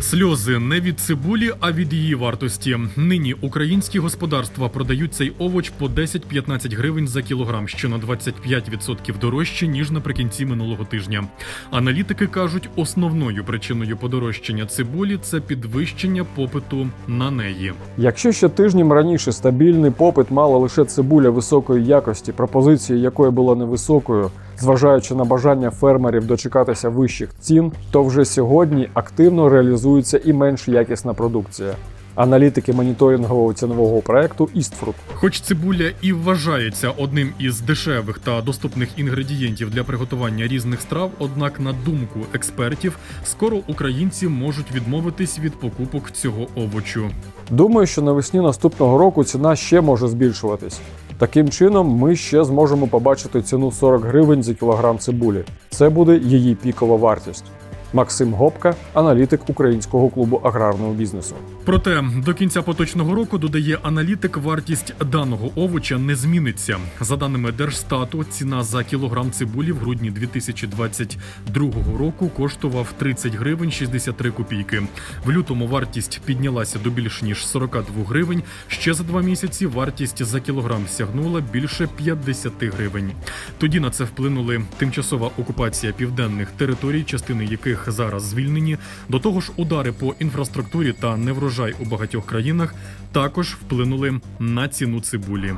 Сльози не від цибулі, а від її вартості. Нині українські господарства продають цей овоч по 10-15 гривень за кілограм, що на 25% дорожче ніж наприкінці минулого тижня. Аналітики кажуть, основною причиною подорожчання цибулі це підвищення попиту на неї. Якщо ще тижнем раніше стабільний попит мала лише цибуля високої якості, пропозиція якої була невисокою, зважаючи на бажання фермерів дочекатися вищих цін, то вже сьогодні активно реалізується і менш якісна продукція. Аналітики моніторингового цінового проекту Істфрут Хоч цибуля і вважається одним із дешевих та доступних інгредієнтів для приготування різних страв, однак, на думку експертів, скоро українці можуть відмовитись від покупок цього овочу. Думаю, що навесні наступного року ціна ще може збільшуватись. Таким чином, ми ще зможемо побачити ціну 40 гривень за кілограм цибулі. Це буде її пікова вартість. Максим Гопка, аналітик українського клубу аграрного бізнесу. Проте до кінця поточного року додає аналітик, вартість даного овоча не зміниться. За даними Держстату, ціна за кілограм цибулі в грудні 2022 року коштував 30 гривень 63 копійки. В лютому вартість піднялася до більш ніж 42 гривень. Ще за два місяці вартість за кілограм сягнула більше 50 гривень. Тоді на це вплинули тимчасова окупація південних територій, частини яких зараз звільнені. До того ж, удари по інфраструктурі та неврожай у багатьох країнах також вплинули на ціну цибулі.